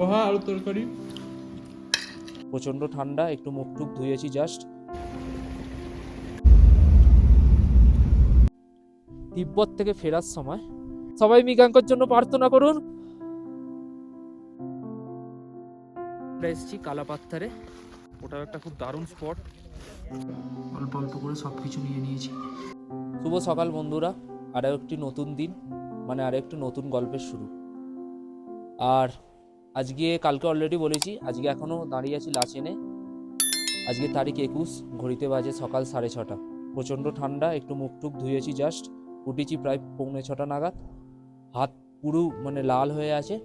পোহা আলু তরকারি। প্রচণ্ড ঠান্ডা একটু মুখ টুক ধুয়েছি জাস্ট তিব্বত থেকে ফেরার সময়। সবাই মৃগাঙ্কর জন্য প্রার্থনা করুন। এসেছি কালাপাত্থারে ওটাও একটা খুব দারুণ স্পট অল্প অল্প করে সব কিছু নিয়ে নিয়েছি। শুভ সকাল বন্ধুরা। আরও একটি নতুন দিন মানে আরও একটি নতুন গল্পের শুরু। আর আজকে কালকে অলরেডি বলেছি, আজকে এখনও দাঁড়িয়ে আছি লাচেনে আজকে তারিখ একুশ, ঘড়িতে বাজে সকাল সাড়ে ছটা। প্রচণ্ড ঠান্ডা, একটু মুখ টুক ধুয়েছি জাস্ট উঠেছি প্রায় পৌনে ছটা নাগাদ। হাত পুরো মানে লাল হয়ে আছে।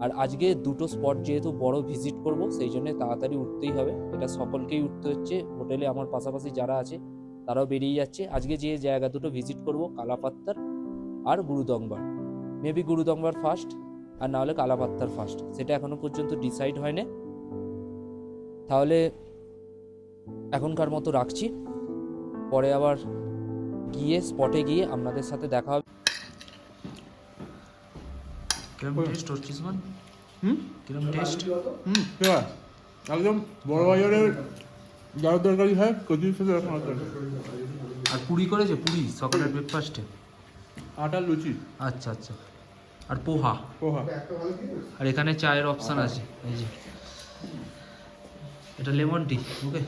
আর আজকে দুটো স্পট যেহেতু বড় ভিজিট করব, সেই জন্য তাড়াতাড়ি উঠতেই হবে। এটা সকলকেই উঠতে হচ্ছে হোটেলে আমার পাশাপাশি যারা আছে, তারাও বেরিয়ে যাচ্ছে। আজকে যে জায়গা দুটো ভিজিট করব, কালাপাত্তার আর গুরুদংবার। মেবি গুরুদংবার ফার্স্ট আর না হলে কালাপাত্তার ফার্স্ট সেটা এখনও পর্যন্ত ডিসাইড হয়নি। তাহলে এখনকার মতো রাখছি। পরে আবার গিয়ে স্পটে গিয়ে আপনাদের সাথে দেখা হবে। কিরম টেস্ট হচ্ছিস মান হুম? কিরম টেস্ট হুম ঠিক একদম বড় বাজারের ডাল তরকারি হয় কচুর সাথে এরকম আর পুরি করেছে? পুরি সকালের ব্রেকফাস্টে আটা লুচি। আচ্ছা আচ্ছা। আর পোহা। পোহা। আর এখানে চায়ের অপশন আছে। এই যে। এটা lemon tea okay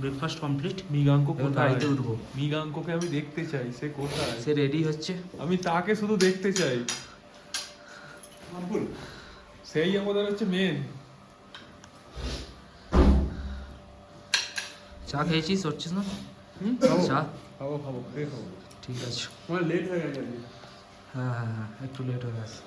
breakfast complete Mriganka কোথায়? গাড়িতে উঠবো। মৃগাঙ্ককে আমি দেখতে চাই সে কোথায়? সে রেডি হচ্ছে। আমি তাকে শুধু দেখতে চাই। সেই আমাদের হচ্ছে মেন চা খেয়েছিস হচ্ছিস না? চা? খাব খাব খাব। ঠিক আছে। আমার লেট হয়ে গেছে। হ্যাঁ হ্যাঁ হ্যাঁ একটু লেট হয়ে গেছে।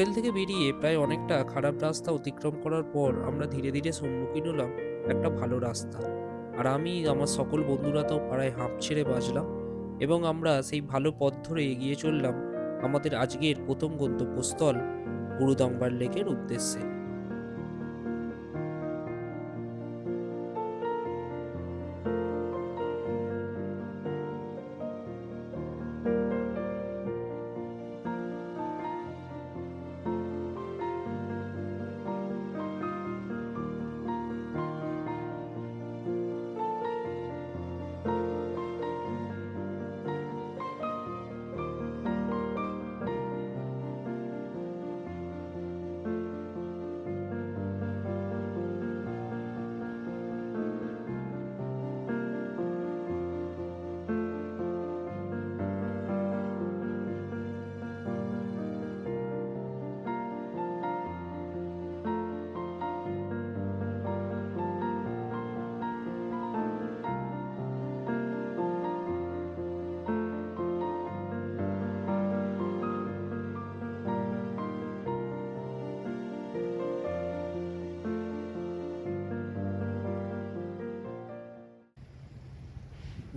হোটেল থেকে বেরিয়ে প্রায় অনেকটা খারাপ রাস্তা অতিক্রম করার পর আমরা ধীরে ধীরে সম্মুখীন হলাম একটা ভালো রাস্তা। আর আমি, আমার সকল বন্ধুরা তো পাড়ায় হাঁপ ছেড়ে বাজলাম এবং আমরা সেই ভালো পথ ধরে এগিয়ে চললাম আমাদের আজকের প্রথম গন্তব্যস্থল গুরুদম্বার লেকের উদ্দেশ্যে।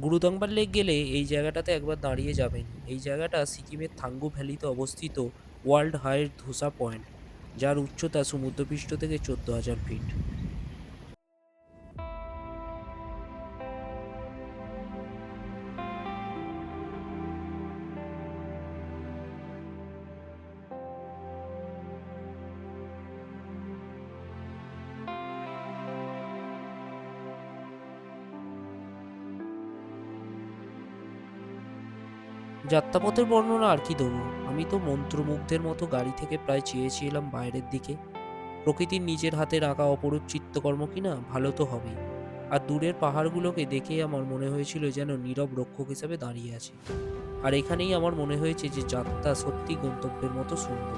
গুরুদংবার লেক গেলে এই জায়গাটাতে একবার দাঁড়িয়ে যাবেন। এই জায়গাটা সিকিমের থাঙ্গু ভ্যালিতে অবস্থিত ওয়ার্ল্ড হাইয়ের ধোসা পয়েন্ট, যার উচ্চতা সমুদ্রপৃষ্ঠ থেকে চোদ্দ হাজার ফিট। যাত্রাপথের বর্ণনা আর কি দেবো? আমি তো মন্ত্রমুগ্ধের মতো গাড়ি থেকে প্রায় চেয়েছিলাম বাইরের দিকে। প্রকৃতির নিজের হাতে রাখা অপরূপ চিত্তকর্ম কিনা ভালো তো হবেই। আর দূরের পাহাড়গুলোকে দেখেই আমার মনে হয়েছিল যেন নীরব রক্ষক হিসেবে দাঁড়িয়ে আছে। আর এখানেই আমার মনে হয়েছে যে যাত্রা সত্যি গন্তব্যের মতো সুন্দর।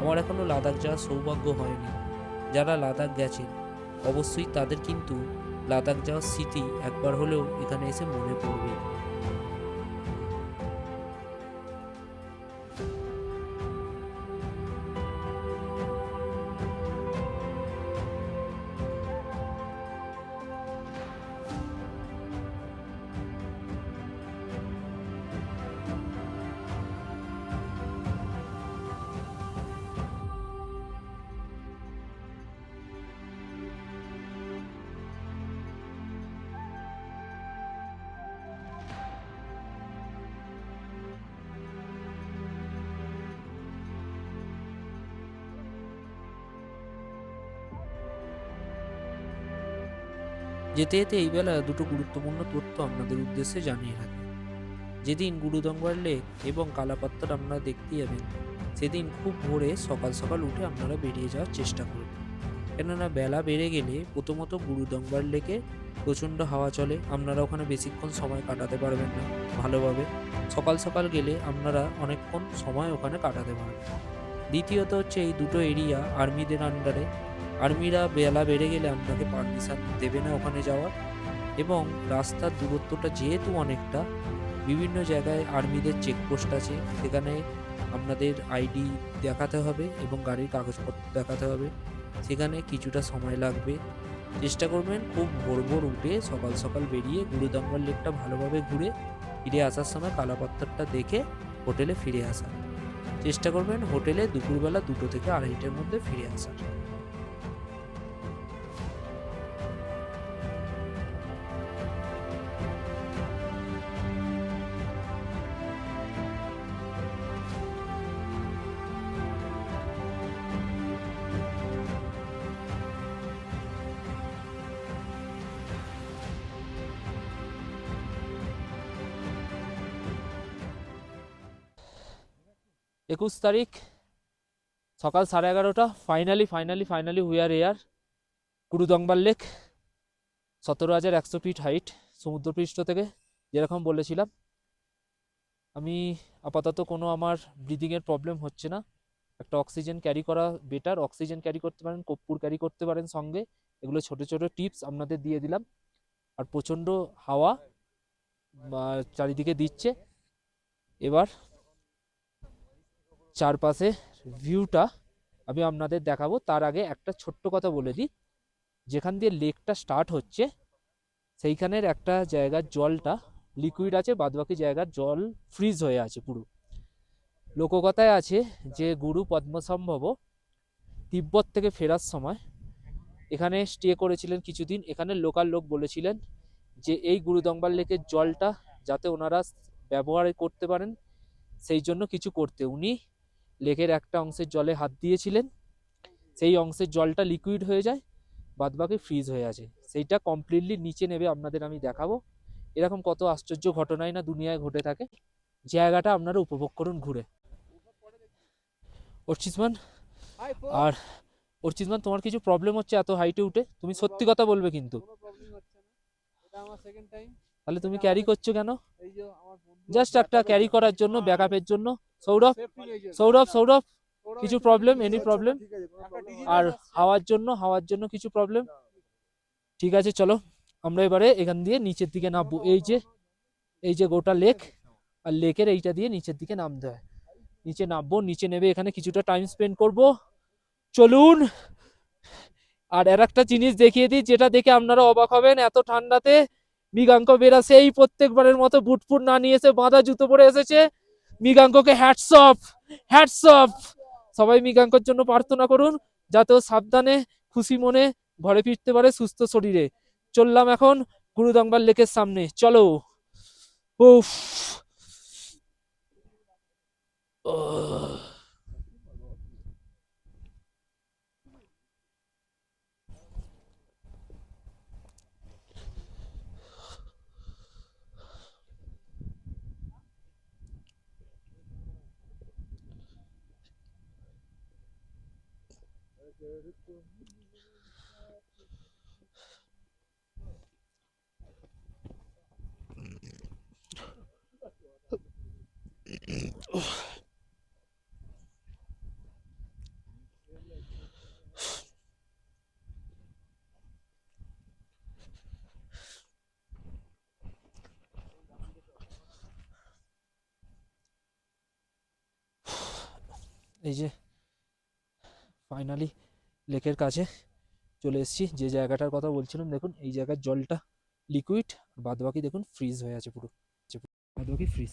আমার এখনও লাদাখ যাওয়ার সৌভাগ্য হয়নি। যারা লাদাখ গেছেন, অবশ্যই তাদের কিন্তু লাদাখ যাওয়ার স্মৃতি একবার হলেও এখানে এসে মনে পড়বে। যেতে যেতে এই বেলা দুটো গুরুত্বপূর্ণ তথ্য আপনাদের উদ্দেশ্যে জানিয়ে রাখি। যেদিন গুরুদঙ্গর লেক এবং কালাপাত্তার আপনারা দেখতে যাবেন, সেদিন খুব ভোরে সকাল সকাল উঠে আপনারা বেরিয়ে যাওয়ার চেষ্টা করবেন। কেননা বেলা বেড়ে গেলে প্রথমত গুরুদঙ্গর লেকে প্রচণ্ড হাওয়া চলে, আপনারা ওখানে বেশিক্ষণ সময় কাটাতে পারবেন না ভালোভাবে। সকাল সকাল গেলে আপনারা অনেকক্ষণ সময় ওখানে কাটাতে পারবেন। দ্বিতীয়ত হচ্ছে এই দুটো এরিয়া আর্মিদের আন্ডারে আর্মিরা বেলা বেড়ে গেলে আপনাকে পারমিশন দেবে না ওখানে যাওয়ার। এবং রাস্তার দূরত্বটা যেহেতু অনেকটা, বিভিন্ন জায়গায় আর্মিদের চেকপোস্ট আছে। সেখানে আপনাদের আইডি দেখাতে হবে এবং গাড়ির কাগজপত্র দেখাতে হবে। সেখানে কিছুটা সময় লাগবে। চেষ্টা করবেন খুব ভোর ভোর উঠে সকাল সকাল বেরিয়ে গুরুদাম্বার লেকটা ভালোভাবে ঘুরে ফিরে আসার সময় কালাপাত্তরটা দেখে হোটেলে ফিরে আসা। চেষ্টা করবেন হোটেলে দুপুরবেলা দুটো থেকে আড়াইটার মধ্যে ফিরে আসার। একুশ তারিখ সকাল সাড়ে এগারোটা। Finally finally finally we are here Gurudongmar lake, সতেরো হাজার একশো ফিট হাইট সমুদ্রপৃষ্ঠ থেকে, যেরকম বলেছিলাম। আমি আপাতত কোনো আমার ব্রিদিংয়ের প্রবলেম হচ্ছে না। একটা অক্সিজেন ক্যারি করা বেটার অক্সিজেন ক্যারি করতে পারেন, কর্পূর ক্যারি করতে পারেন সঙ্গে। এগুলো ছোট ছোট টিপস আপনাদের দিয়ে দিলাম। আর প্রচণ্ড হাওয়া চারিদিকে দিচ্ছে। এবার চারপাশে ভিউটা আমি আপনাদের দেখাবো। তার আগে একটা ছোট্ট কথা বলে দিই। যেখান দিয়ে লেকটা স্টার্ট হচ্ছে, সেইখানের একটা জায়গার জলটা লিকুইড আছে, বাদবাকি জায়গার জল ফ্রিজ হয়ে আছে পুরো। লোককথায় আছে যে গুরু পদ্মসম্ভব তিব্বত থেকে ফেরার সময় এখানে স্টে করেছিলেন কিছুদিন। এখানে লোকাল লোক বলেছিলেন যে এই গুরুদংবার লেকের জলটা যাতে ওনারা ব্যবহার করতে পারেন, সেই জন্য কিছু করতে। উনি লেকের একটা অংশের জলে হাত দিয়েছিলেন। সেই অংশের জলটা লিকুইড হয়ে যায় বাদবাকি ফ্রিজ হয়ে আছে। সেইটা কমপ্লিটলি নিচে নেবে আপনাদের আমি দেখাবো। এরকম কত আশ্চর্য ঘটনাই না দুনিয়ায় ঘটে থাকে। জায়গাটা আপনারা উপভোগ করুন ঘুরে। অর্চিসমান আর অর্চিসমান তোমার কিছু প্রবলেম হচ্ছে এত হাইটে উঠে? তুমি সত্যি কথা বলবে কিন্তু। তাহলে তুমি ক্যারি করছ কেন? জাস্ট একটা ক্যারি করার জন্য ব্যাকআপের জন্য। সৌরভ সৌরভ সৌরভ কিছু প্রবলেম এনি প্রবলেম। আর হাওয়ার জন্য হাওয়ার জন্য কিছু প্রবলেম ঠিক আছে চলো। আমরা এবারে এখান দিয়ে নিচের দিকে নামবো। এই যে এই যে গোটা লেক আর লেকের এইটা দিয়ে নিচের দিকে নামতে হয়। নিচে নামবো নিচে নেবে এখানে কিছুটা টাইম স্পেন্ড করব। চলুন। আর আর একটা জিনিস দেখিয়ে দিই যেটা দেখে আপনারা অবাক হবেন এত ঠান্ডাতে মৃগাঙ্ক বেরা সেই প্রত্যেকবারের মতো বুটফুট না নিয়ে এসে বাঁধা জুতো পরে এসেছে। মৃগাঙ্ককে হ্যাটস অফ হ্যাটস অফ সবাই মৃগাঙ্কর জন্য প্রার্থনা করুন, যাতে ও সাবধানে, খুশি মনে ঘরে ফিরতে পারে সুস্থ শরীরে। চললাম এখন গুরুদংবার লেকের সামনে। চলো। উফ। এই যে ফাইনালি লেকের কাছে চলে এসেছি। যে জায়গাটার কথা বলছিলাম, দেখুন, এই জায়গার জলটা লিকুইড বাদবাকি দেখুন ফ্রিজ হয়ে আছে পুরো। বাদবাকি ফ্রিজ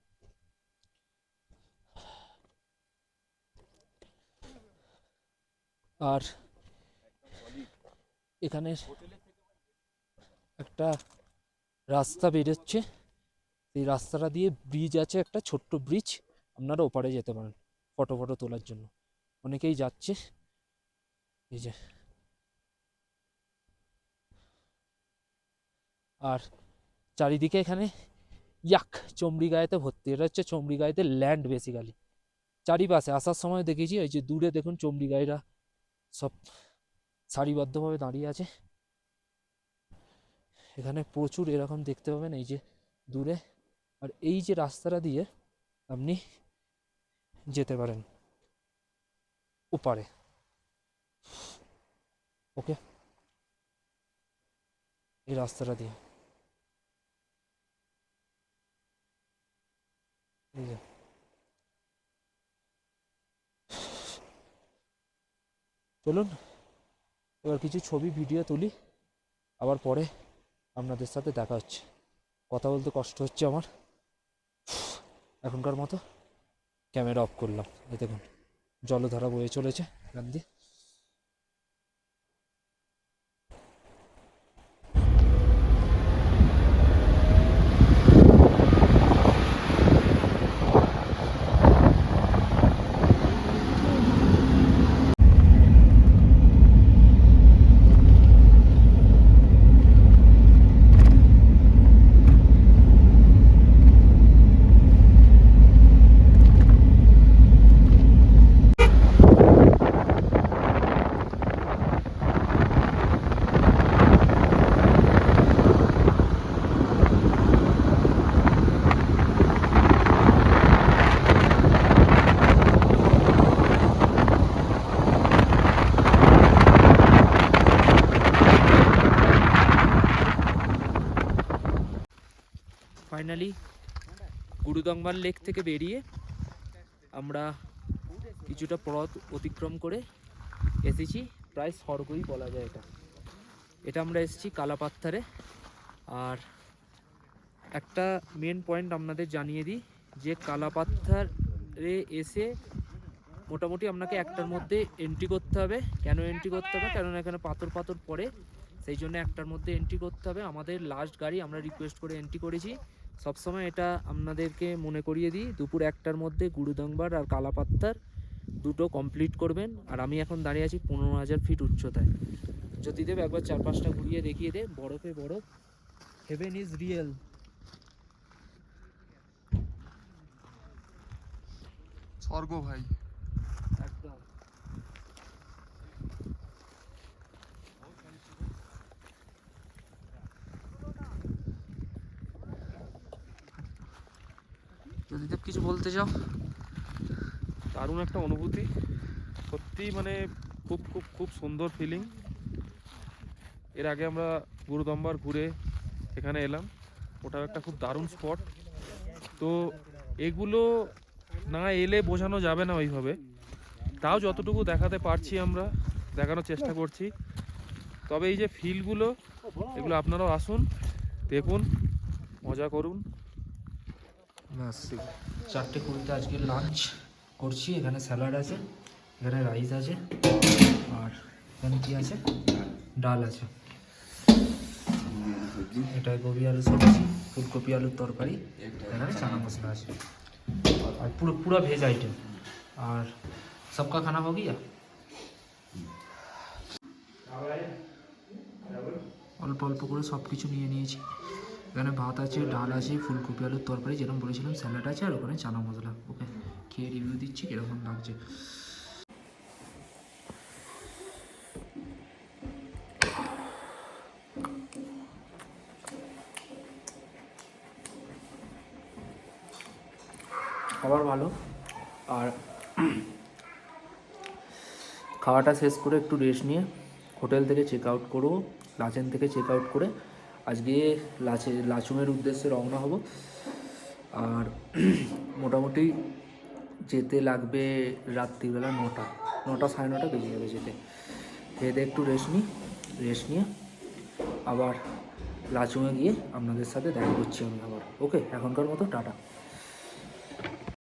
আর এখানে একটা রাস্তা বেরোচ্ছে। এই রাস্তাটা দিয়ে ব্রিজ আছে, একটা ছোট্ট ব্রিজ আপনারা ওপারে যেতে পারেন ফটো ফটো তোলার জন্য। অনেকেই যাচ্ছে। এই যে। আর চারিদিকে এখানে ইয়াক চমড়িগায়েতে ভর্তি। এটা হচ্ছে চমড়িগায়েতে ল্যান্ড বেসিক্যালি চারিপাশে আসার সময় দেখেছি ওই যে দূরে দেখুন চমড়িগাইরা সব সারিবদ্ধভাবে দাঁড়িয়ে আছে। এখানে প্রচুর এরকম দেখতে পাবেন এই যে দূরে। আর এই যে রাস্তাটা দিয়ে আপনি যেতে পারেন ওপারে। ওকে। এই রাস্তাটা দিয়ে। এই যে। চলুন, এবার কিছু ছবি, ভিডিও তুলি। আবার পরে আপনাদের সাথে দেখা হচ্ছে। কথা বলতে কষ্ট হচ্ছে আমার। এখনকার মতো ক্যামেরা অফ করলাম। এ দেখুন, জলধারা বয়ে চলেছে এখান দিয়ে। ফাইনালি গুরুদংবার লেক থেকে বেরিয়ে আমরা কিছুটা পথ অতিক্রম করে এসেছি, প্রায় স্বর্গই বলা যায় এটা। এটা আমরা এসেছি কালাপাত্থারে। আর একটা মেন পয়েন্ট আপনাদের জানিয়ে দিই যে কালাপাত্থারে এসে মোটামুটি আপনাকে একটার মধ্যে এন্ট্রি করতে হবে। কেন এন্ট্রি করতে হবে? কারণ এখানে পাথর পাথর পড়ে। সেই জন্য একটার মধ্যে এন্ট্রি করতে হবে। আমাদের লাস্ট গাড়ি আমরা রিকোয়েস্ট করে এন্ট্রি করেছি। সবসময় এটা আপনাদেরকে মনে করিয়ে দিই, দুপুর একটার মধ্যে গুরুদংবার আর কালাপাত্তার দুটো কমপ্লিট করবেন। আর আমি এখন দাঁড়িয়ে আছি পনেরো হাজার ফিট উচ্চতায়। যদি দেব একবার চার পাঁচটা ঘুরিয়ে দেখিয়ে দে, বরফে বরফ হেভেন ইজ রিয়েল স্বর্গ ভাই একদম যদি দেব কিছু বলতে চাও দারুণ একটা অনুভূতি। সত্যি মানে খুব খুব খুব সুন্দর ফিলিং এর আগে আমরা গুরুদম্বার ঘুরে এখানে এলাম। ওটাও একটা খুব দারুণ স্পট তো এগুলো না এলে বোঝানো যাবে না ওইভাবে। তাও যতটুকু দেখাতে পারছি আমরা, দেখানোর চেষ্টা করছি। তবে এই যে ফিলগুলো এগুলো আপনারাও আসুন, দেখুন, মজা করুন। চারটে কুড়িতে আজকে লাঞ্চ করছি, এখানে স্যালাড আছে, এখানে রাইস আছে, আর এখানে কী আছে? ডাল আছে। এটা গোবি আলু সবজি, ফুলকপি আলুর তরকারি, এখানে চানা মশলা আছে। আর পুরো পুরো ভেজ আইটেম আর সবকা খানা হবি অল্প অল্প করে সব কিছু নিয়ে নিয়েছি। এখানে ভাত আছে, ডাল আছে, ফুলকপি আলুর তরকারি, যেরকম বলেছিলাম, স্যালাড আছে, আর ওখানে চানা মশলা। ওকে, খেয়ে রিভিউ দিচ্ছি কীরকম লাগছে। খাবার ভালো। আর খাওয়াটা শেষ করে একটু রেস্ট নিয়ে হোটেল থেকে চেক আউট করব, লাচেন থেকে চেক আউট করে আজকে লাচে লাচুমের উদ্দেশ্যে রওনা হব। আর মোটামুটি যেতে লাগবে রাত্রিবেলা নটা নটা সাড়ে নটা বেজে যাবে যেতে। খেয়ে একটু রেস্ট নিই রেস্ট নিয়ে আবার লাচুমে গিয়ে আপনাদের সাথে দেখা করছি আমি আবার। ওকে এখনকার মতো টাটা।